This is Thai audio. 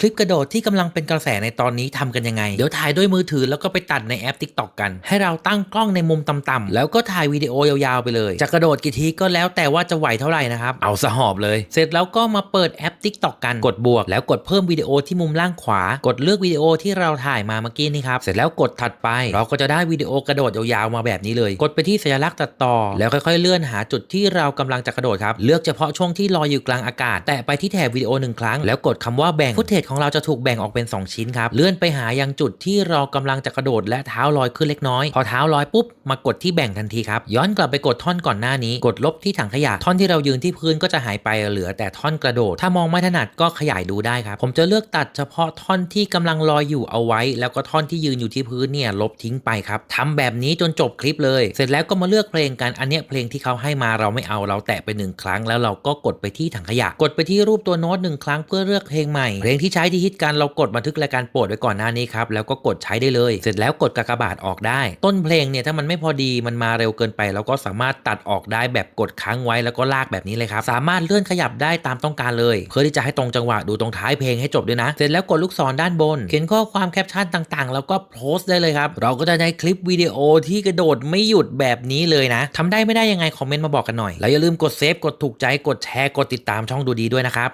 คลิปกระโดดที่กำลังเป็นกระแสในตอนนี้ทำกันยังไง เดี๋ยวถ่ายด้วยมือถือแล้วก็ไปตัดในแอป TikTok กัน ให้เราตั้งกล้องในมุมต่ำๆแล้วก็ถ่ายวิดีโอยาวๆไปเลย จะกระโดดกี่ทีก็แล้วแต่ว่าจะไหวเท่าไหร่นะครับ เอาสหอบเลย เสร็จแล้วก็มาเปิดแอป TikTok กันกดบวก แล้วกดเพิ่มวิดีโอที่มุมล่างขวา กดเลือกวิดีโอที่เราถ่ายมาเมื่อกี้นี่ครับเสร็จแล้วกดถัดไป เราก็จะได้วิดีโอกระโดดยาวๆมาแบบนี้เลย กดไปที่สัญลักษณ์ตัดต่อ แล้วค่อยๆ เลื่อนหาจุดที่เรากำลังจะกระโดดครับเลือกเฉพาะช่วงที่ลอยอยู่กลางอากาศ แตะไปที่แถบวิดีโอหนึ่งครั้งแล้วกดคำว่าแบ่งฟุตเทจของเราจะถูกแบ่งออกเป็น 2 ชิ้นครับ เลื่อนไปหายังจุดที่เรากำลังจะกระโดดและเท้าลอยขึ้นเล็กน้อย พอเท้าลอยปุ๊บมากดที่แบ่งทันทีครับ ย้อนกลับไปกดท่อนก่อนหน้านี้ กดลบที่ถังขยะ ท่อนที่เรายืนที่พื้นก็จะหายไปเหลือแต่ท่อนกระโดด ถ้ามองไม่ถนัดก็ขยายดูได้ครับ ผมจะเลือกตัดเฉพาะท่อนที่กำลังลอยอยู่เอาไว้ แล้วก็ท่อนที่ยืนอยู่ที่พื้นเนี่ยลบทิ้งไปครับทำแบบนี้จนจบคลิปเลย เสร็จแล้วก็มาเลือกเพลงกัน อันเนี้ยเพลงที่เขาให้มาเราไม่เอาเราแตะไปหนึ่งครั้ง แล้วเราก็กดไปที่ถังขยะ กดไปที่รูปตัวโน้ตหนึ่งครั้งเพื่อเลือกเพลงใหม่เพลงที่ใช้ที่ฮิตกันเรากดบันทึกรายการโปรดไว้ก่อนหน้านี้ครับแล้วก็กดใช้ได้เลย เสร็จแล้วกดกากบาทออกได้ ต้นเพลงเนี่ยถ้ามันไม่พอดีมันมาเร็วเกินไปเราก็สามารถตัดออกได้แบบกดค้างไว้แล้วก็ลากแบบนี้เลยครับสามารถเลื่อนขยับได้ตามต้องการเลย เพื่อที่จะให้ตรงจังหวะดูตรงท้ายเพลงให้จบด้วยนะ เสร็จแล้วกดลูกศรด้านบน เขียนข้อความแคปชั่นต่างๆ แล้วก็โพสต์ได้เลยครับเราก็จะได้คลิปวิดีโอที่กระโดดไม่หยุดแบบนี้เลยนะทำได้ไม่ได้ยังไงคอมเมนต์มาบอกกันหน่อยแล้วอย่าลืมกดเซฟกดถูกใจกดแชร์กดติดตามช่องดูดีด้วยนะครับ